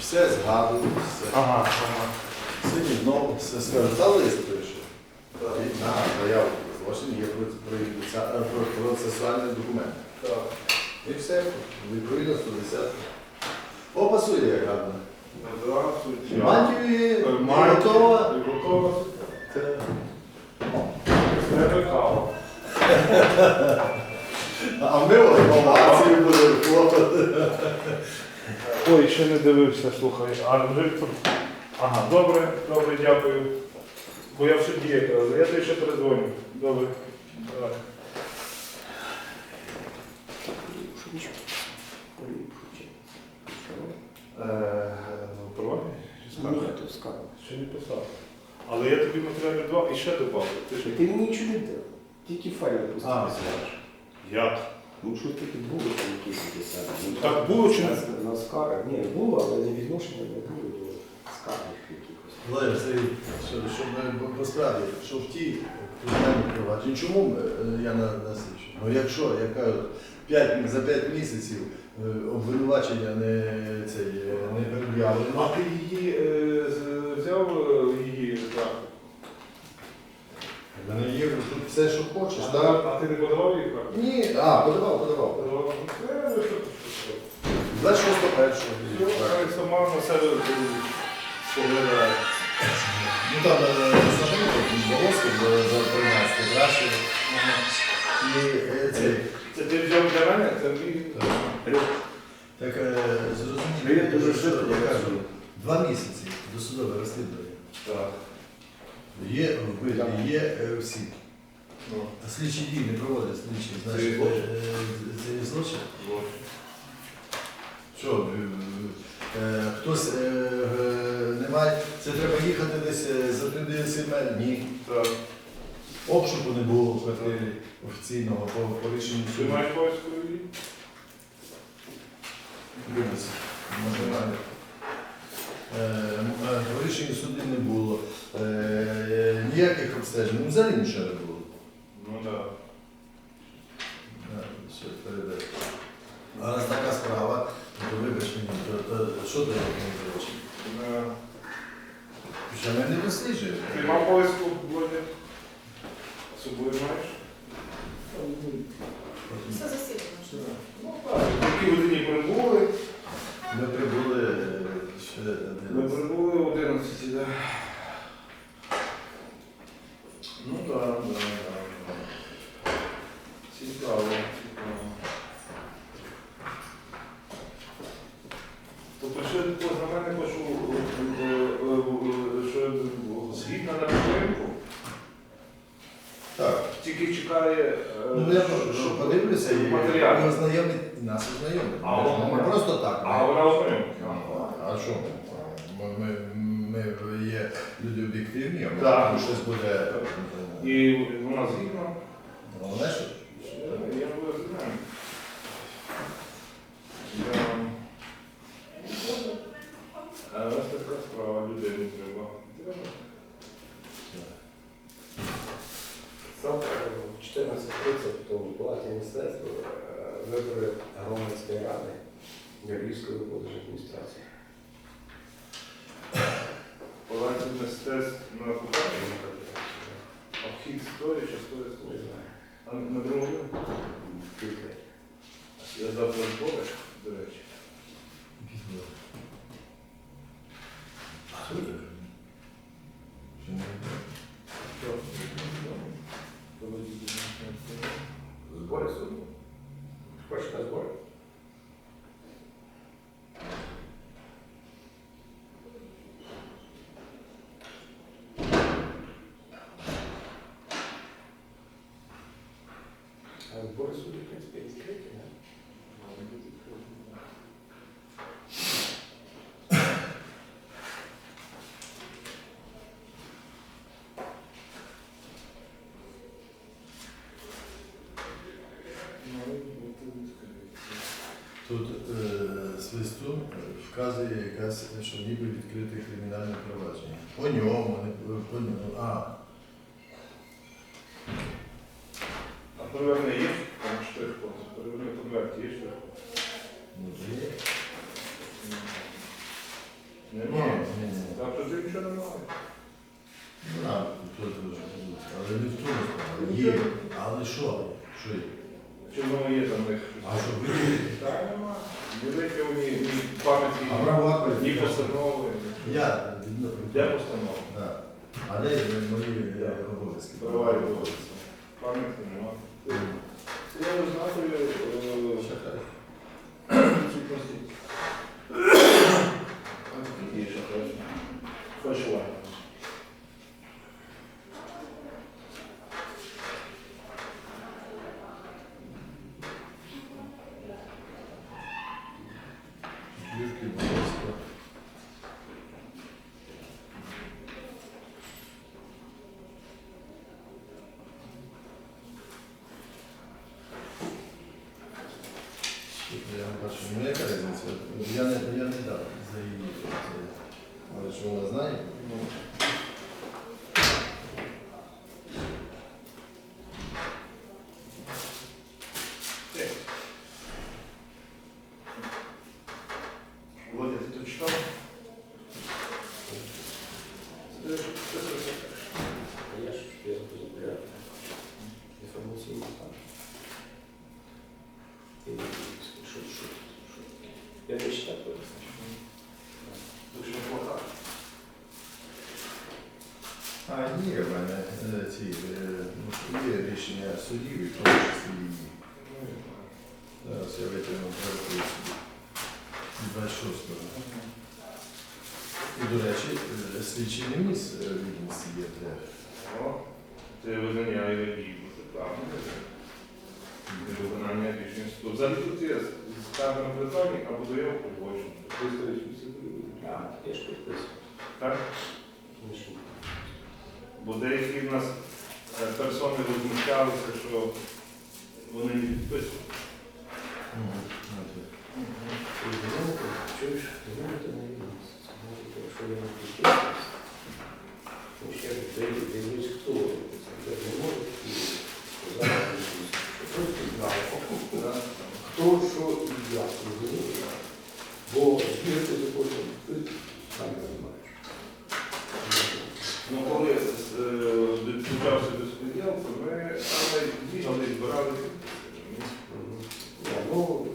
Все згадую, все. Ага, ага. Сьогодні знову все скажу. Та лист прийшов. І На заяву про злочин є про- про ініціа- е, про процесуальний документ. Так. І все, відповідно 110. О, пасує як гарно. Здравствуйте. Мантію і Мантія. готова. І готова. Кава. А ми овацію будемо хлопати. Ой, ще не дивився, слухай. А вже Ага, добре, добре, дякую. Бо я в суді якраз. Я тобі ще передзвоню. Добре. Давай. Е, ну, то скажу. Ще не писав. Але я тобі матеріальний два і ще добавлю. Ти ж Ти мені нічого не дав. Тільки файли просто А. як? Ну що таке було там якісь такі самі. Ну, Так було чи не? на, на скарах? Ні, було, але не відношення не було до скарг якихось. Владимир Сергій, що, щоб ми по справі, що в тій кримінальній провадженні, чому ми, е, я на, на слідчу? Ну якщо, я кажу, п'ять, за 5 місяців е, обвинувачення не, цей, е, не А ти її е, з- взяв е, її так? В мене є тут все, що хочеш, А, так? а ти не подавав її карту? Ні, а, подавав, подавав. Подавав. Е, ну, що ти що? 26 першого. Хай сама на себе поглядає. Ну там Сашенко, Волоський за 13 краще. І е, цей. Це ти взяв для мене? Це мій. Так е, Привіт, дуже зрозуміло, що швидко я кажу. Два місяці досудове розслідування. Так. Є вбиті, є е, всі. А слідчі дії не проводять слідчі. Це Значить, є злочин. е, е, це є злочин. вот. Що, е, е, хтось е, е, не має, це треба їхати десь е, за 30 Ні. Так. Обшуку не було в квартирі офіційного по, по рішенню Ти суду. маєш польську її? Дивись, може. Е, м, е, По рішенню суду не було. Е, Ніяких обстежень, ну взагалі нічого не було. Ну так. Да, все, передай. А раз така справа, то вибач мені, то, то що ти робиш? Да. Що ми не досліджуємо. Ти мав польську вроді? З собою маєш? Все засідано. Ну так. Які годині прибули? Ми прибули е, ще Ми один. прибули в 11, так. Ну так, так, так. Цікаво, цікаво. Тобто ще поза мене пишу, е, е, е, що згідно на підтримку, Так. тільки чекає. Ну я що- що подивлюся і матеріал. і ознайомить, нас ознайомить. А Ми вона- просто так. А вона ознайомить. А що? Ми, ми, ми є люди об'єктивні, а Так. може щось буде. І вона згідна. Головне, що Я не знаю. Я... А ось така справа, людей не треба. Завтра в 14.30 то в Палаті мистецтва е, вибори громадської ради Львівської облдержадміністрації. Мистецтв на купальні. А вхід стоїть чи стоїть Не знаю. А на другому? Я завтра збориш, до речі. Чи не? Що? Збори суду. Хочеш на збори? А збори суду, в принципі, відкриті, не? Тут е, свистун вказує якась, що ніби відкрите кримінальне провадження. По ньому, не по ньому. А, переверни є? Там штрих-код. Переверни конверт є штрих-код? ну. Немає. Ні, ні. Так що ти нічого немає. Тут. Але не в тому справа. Є. Але що? Що є? Чи воно є там в них? А що ви? Так, немає. Ні викликів, ні, ні пам'яті, А право ні постанови. Я. Де постанова? Да. А де мої е, обов'язки? Права і обов'язки. Пам'ятки немає. Я не знаю, е, Ще хай. відсутності. Є ще теж. Фальшування. Юрки, будь ласка. Я бачу, ну яка різниця? Я не, я не дав за її. Але що вона знає? Володя, ти тут читав? Це- це- це- це- А я ж я запозикую інформаційний стан. І що, що, що? Я не читав, то Дуже плоха. А, є в мене е, ці е, ну, є рішення судів, і в тому числі і її. Зараз я витягну проєкту 26-го. І, до речі, е, слідчий не вніс е, відомості є де. Це визнання і дії, це правильно. Це виконання рішень суду. Взагалі тут є на питання або заява по злочину. Це історичні суди. А, я ж підписую. Так? Бо деякі в нас е, персони возмущалися, що вони не підписують. Ще дивлюсь, хто це. Я не можу і зараз дивлюсь, що просто знаю, хто, що і як, розумієте? Бо збірки законом ти сам не знаєш. Ну, коли е, почався безпреділ, то ми саме бігали і збирали. Я, ну,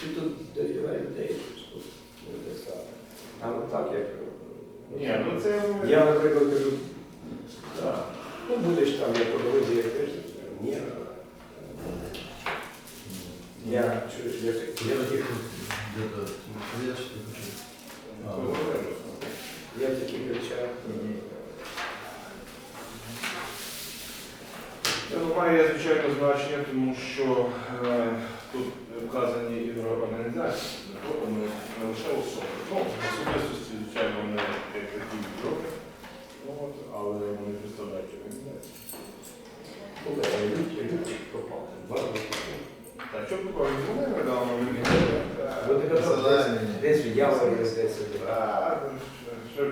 ти тут дофіга людей, що не те саме. А не так, як... Ні, ну це ми- Я, наприклад, кажу, Так. ну будеш там, я по дорозі, як кажу, ні. Я, чуєш, я, я, таких, Где-то я что хочу. А, Поговоримо. я в таких речах, має звичайно значення, тому що е, тут вказані і організації, не то вони не лише особи. Ну, особистості, звичайно, вони як такі роблять, от, але вони представляють організацію. ну, але люди, люди пропали. Два роки. Так, що такого не були недавно мені? Ви не казали, Зелені. десь в Яворі, десь десь. А,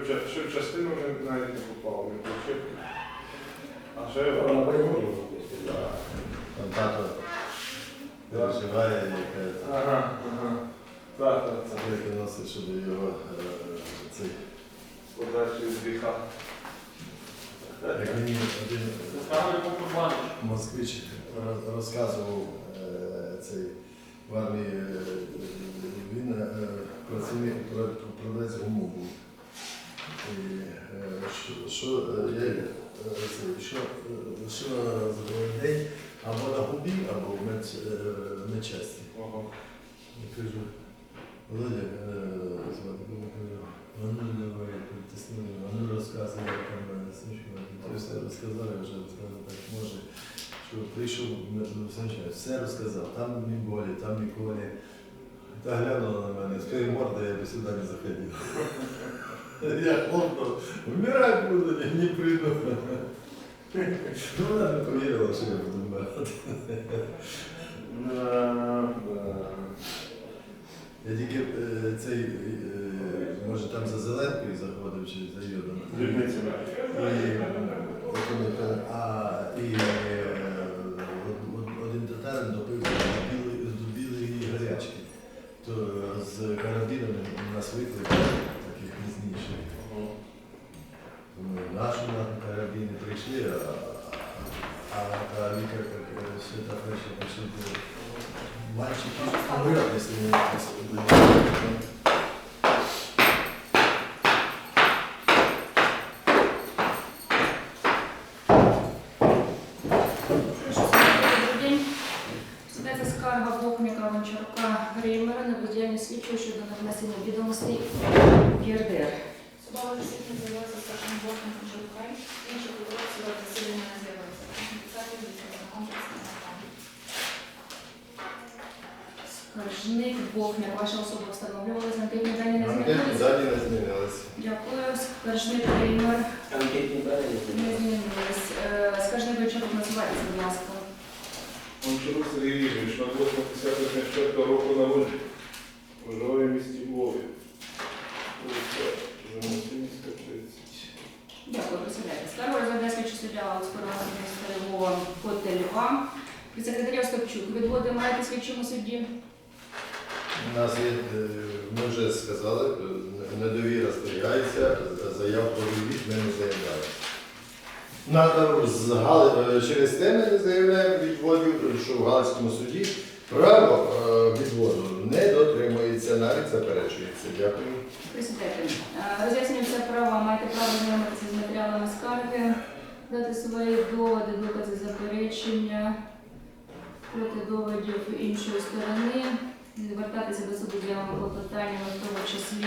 в в частину ми навіть не попали. не включили. А ще На Баймурі десь. Там тато переживає, яка Ага, ага. Так, так, так. таблетки носить, щоб його е, цей. Подальше з гріха. Як мені один Ставлю по карману. москвич роз- розказував е, цей в армії, е, він е, працівник про- продавець гуму був. Що, що, е, е, що, е, день або на губі, або в медчасті. Я кажу, Володя, розказуй, як там смішно. Все розказав, я вже так може. Що прийшов, все, розказав, там ні болі, там ні колі. Та глянула на мене, з морда, я би сюди не заходив. Я хлопнул. Вмирать буду, не, не прийду. Ну, вона не повірила, що я буду вмирати. Да, да. Я тільки е, цей, е, може там за Зеленкою заходив чи за Йодом. І, е, Скаржник Бохмік, ваша особа встановлювалася, анкетні дані не Анкетні змінилися? дані не змінилися. Дякую. Скаржник Греймер Анкетні дані не змінились. Е, Скаржник Гончарук називається, будь ласка. Гончарук Сергій Юрійович, на 8.10.24 року народження. Проживає в місті Львові. Вулиця Жемосинська, 30. Дякую, присідайте. Скаргу розглядає слідчий суддя Олександра міста Львова Котельва. Від секретаря Остапчук. Відводи маєте слідчому судді? Нас є, е, ми вже сказали, е, недовіра зберігається, заяв про відвід ми не заявляємо. На, е, через те ми не заявляємо відводів, що в Галицькому суді право е, відводу не дотримується, навіть заперечується. Дякую. Присідайте. Е, Роз'яснюється права, маєте право знайомитися з матеріалами скарги, дати свої доводи, докази заперечення проти доводів іншої сторони, звертатися до суду заявами клопотаннями, в тому числі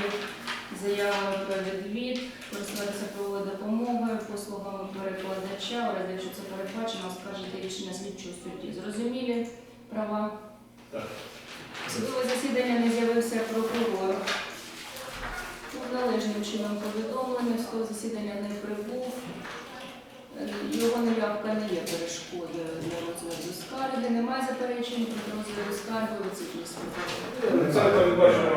заявами про відвід, користуватися правовою допомогою, послугами перекладача, у разі якщо це передбачено, оскаржити рішення слідчого судді. Зрозумілі права? Так. Судове засідання не з'явився прокурор. Належним чином повідомлений, з того засідання не прибув. Е, Його неявка не є перешкодою скарги. Немає заперечень проти розгляду скарги у Це передбачено